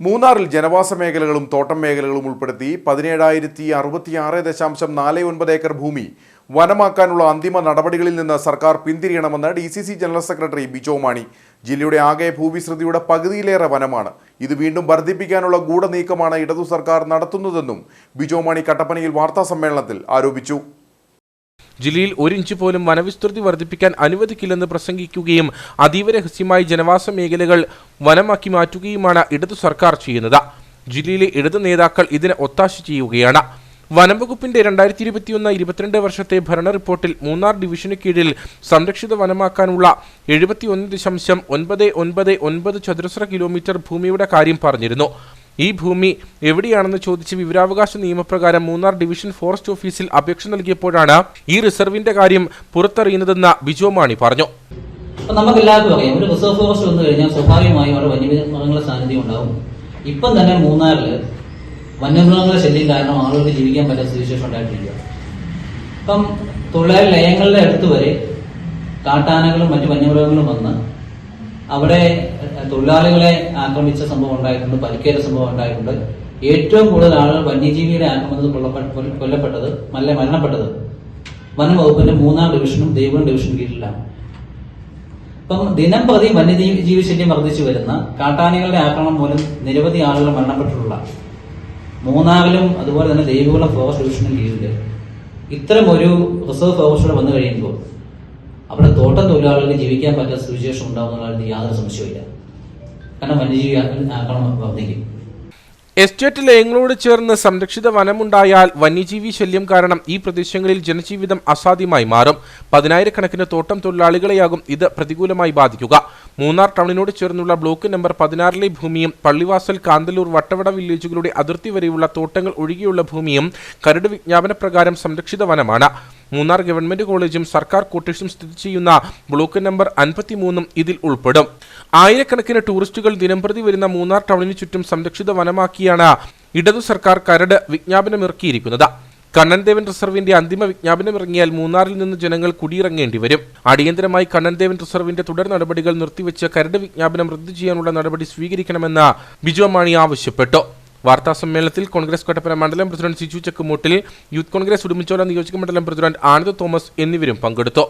മൂന്നാറിൽ ജനവാസ മേഖലകളും തോട്ടം മേഖലകളും ഉൾപ്പെടുത്തി പതിനേഴായിരത്തി അറുപത്തിയാറ് ദശാംശം നാല് ഒൻപത് ഏക്കർ ഭൂമി വനമാക്കാനുള്ള അന്തിമ നടപടികളിൽ നിന്ന് സർക്കാർ പിന്തിരിയണമെന്ന് D C C general secretary Bijo Mani. ജില്ലയുടെ ആകെ ഭൂവിസ്തൃതിയുടെ പകുതിയിലേറെ വനമാണ്. ഇത് വീണ്ടും വർദ്ധിപ്പിക്കാനുള്ള ഗൂഢനീക്കമാണ് ഇടതു സർക്കാർ നടത്തുന്നതെന്നും ബിജോ മാണി കട്ടപ്പനയിൽ വാർത്താസമ്മേളനത്തിൽ ആരോപിച്ചു. ജില്ലയിൽ ഒരിഞ്ച് പോലും വനവിസ്തൃതി വർദ്ധിപ്പിക്കാൻ അനുവദിക്കില്ലെന്ന് പ്രസംഗിക്കുകയും അതീവ രഹസ്യമായി ജനവാസ മേഖലകൾ വനമാക്കി മാറ്റുകയുമാണ് ഇടതു സർക്കാർ ചെയ്യുന്നത്. ജില്ലയിലെ ഇടതു നേതാക്കൾ ഇതിനെ ഒത്താശ ചെയ്യുകയാണ്. വനം വകുപ്പിന്റെ രണ്ടായിരത്തി ഇരുപത്തിയൊന്ന് ഇരുപത്തിരണ്ട് വർഷത്തെ ഭരണ റിപ്പോർട്ടിൽ മൂന്നാർ ഡിവിഷന് കീഴിൽ സംരക്ഷിത വനമാക്കാനുള്ള എഴുപത്തിയൊന്ന് ദശാംശം ഒൻപത് ഒൻപത് ഒൻപത് ചതുരശ്ര കിലോമീറ്റർ ഭൂമിയുടെ കാര്യം പറഞ്ഞിരുന്നു. ഈ ഭൂമി എവിടെയാണെന്ന് ചോദിച്ച് വിവരാവകാശ നിയമപ്രകാരം മൂന്നാർ ഡിവിഷൻ ഫോറസ്റ്റ് ഓഫീസിൽ അപേക്ഷ നൽകിയപ്പോഴാണ് ഈ റിസർവിന്റെ കാര്യം പുറത്തറിയുന്നതെന്ന് ബിജോ മാണി പറഞ്ഞു. നമുക്ക് എല്ലാവർക്കും അറിയാം. ഒരു റിസർവ് ഫോറസ്റ്റ് വന്നു കഴിഞ്ഞാൽ സ്വാഭാവികമായും അവിടെ വന്യമൃഗങ്ങളുടെ സാന്നിധ്യം ഉണ്ടാവും. ഇപ്പം തന്നെ മൂന്നാറിൽ വന്യമൃഗങ്ങളുടെ ശല്യം കാരണം ആളുകൾക്ക് ജീവിക്കാൻ പറ്റാത്ത സിറ്റുവേഷൻ ഉണ്ടായിട്ടില്ല ഇപ്പം തൊഴിലാളി ലയങ്ങളുടെ അടുത്ത് വരെ കാട്ടാനകളും മറ്റു വന്യമൃഗങ്ങളും വന്ന് അവിടെ തൊഴിലാളികളെ ആക്രമിച്ച സംഭവം ഉണ്ടായിട്ടുണ്ട് പരിക്കേറ്റ സംഭവം ഉണ്ടായിട്ടുണ്ട്. ഏറ്റവും കൂടുതൽ ആളുകൾ വന്യജീവിയുടെ ആക്രമണത്തിൽ കൊല്ലപ്പെ- കൊല്ല- കൊല്ലപ്പെട്ടത് മല്ല മരണപ്പെട്ടത്. വനം വകുപ്പിന്റെ മൂന്നാം ഡിവിഷനും ദേവഗം ഡിവിഷനും കീഴിലാണ്. ഇപ്പം ദിനം പ്രതി വന്യജീവി ജീവി ശല്യം വർദ്ധിച്ചു വരുന്ന കാട്ടാനകളുടെ ആക്രമണം മൂലം നിരവധി ആളുകൾ മരണപ്പെട്ടിട്ടുള്ള മൂന്നാറിലും അതുപോലെ തന്നെ ദേവികുളം ഫോറസ്റ്റ് ഡിവിഷനും കീഴിൽ ഇത്തരം ഒരു റിസർവ് ഫോറസ്റ്റ് വന്നു കഴിയുമ്പോൾ അവിടെ തോട്ടം തൊഴിലാളികൾക്ക് ജീവിക്കാൻ പറ്റാത്ത സുവിശേഷം ഉണ്ടാവുന്ന കാര്യത്തിൽ യാതൊരു സംശയമില്ല കാരണം വന്യജീവി ആക്രമണം വർദ്ധിക്കും എസ്റ്റേറ്റ് ലയങ്ങളോട് ചേർന്ന് സംരക്ഷിത വനമുണ്ടായാൽ വന്യജീവി ശല്യം കാരണം ഈ പ്രദേശങ്ങളിൽ ജനജീവിതം അസാധ്യമായി മാറും. പതിനായിരക്കണക്കിന് തോട്ടം തൊഴിലാളികളെയാകും ഇത് പ്രതികൂലമായി ബാധിക്കുക. മൂന്നാർ ടൗണിനോട് ചേർന്നുള്ള ബ്ലോക്ക് നമ്പർ പതിനാറിലെ ഭൂമിയും പള്ളിവാസൽ കാന്തല്ലൂർ വട്ടവട വില്ലേജുകളുടെ അതിർത്തി വരെയുള്ള തോട്ടങ്ങൾ ഒഴികെയുള്ള ഭൂമിയും കരട് വിജ്ഞാപന പ്രകാരം സംരക്ഷിത വനമാണ്. മൂന്നാർ ഗവൺമെന്റ് കോളേജും സർക്കാർ കോട്ടേഴ്സും സ്ഥിതി ചെയ്യുന്ന ബ്ലോക്ക് നമ്പർ അൻപത്തിമൂന്നും ഇതിൽ ഉൾപ്പെടും. ആയിരക്കണക്കിന് ടൂറിസ്റ്റുകൾ ദിനംപ്രതി വരുന്ന മൂന്നാർ ടൗണിന് ചുറ്റും സംരക്ഷിത വനമാക്കിയാണ് ഇടതു സർക്കാർ കരട് വിജ്ഞാപനമിറക്കിയിരിക്കുന്നത്. കണ്ണൻദേവൻ റിസർവിന്റെ അന്തിമ വിജ്ഞാപനം ഇറങ്ങിയാൽ മൂന്നാറിൽ നിന്ന് ജനങ്ങൾ കുടിയിറങ്ങേണ്ടി വരും. അടിയന്തരമായി കണ്ണൻദേവൻ റിസർവിന്റെ തുടർ നടപടികൾ നിർത്തിവെച്ച് കരട് വിജ്ഞാപനം റദ്ദു ചെയ്യാനുള്ള നടപടി സ്വീകരിക്കണമെന്ന് ബിജു മാണി ആവശ്യപ്പെട്ടു. വാർത്താ സമ്മേളനത്തിൽ കോൺഗ്രസ് കട്ടപ്പന മണ്ഡലം president Siju Chakkumoottil youth Congress Udumbanchola നിയോജക മണ്ഡലം പ്രസിഡന്റ് ആനന്ദ് തോമസ് എന്നിവരും പങ്കെടുത്തു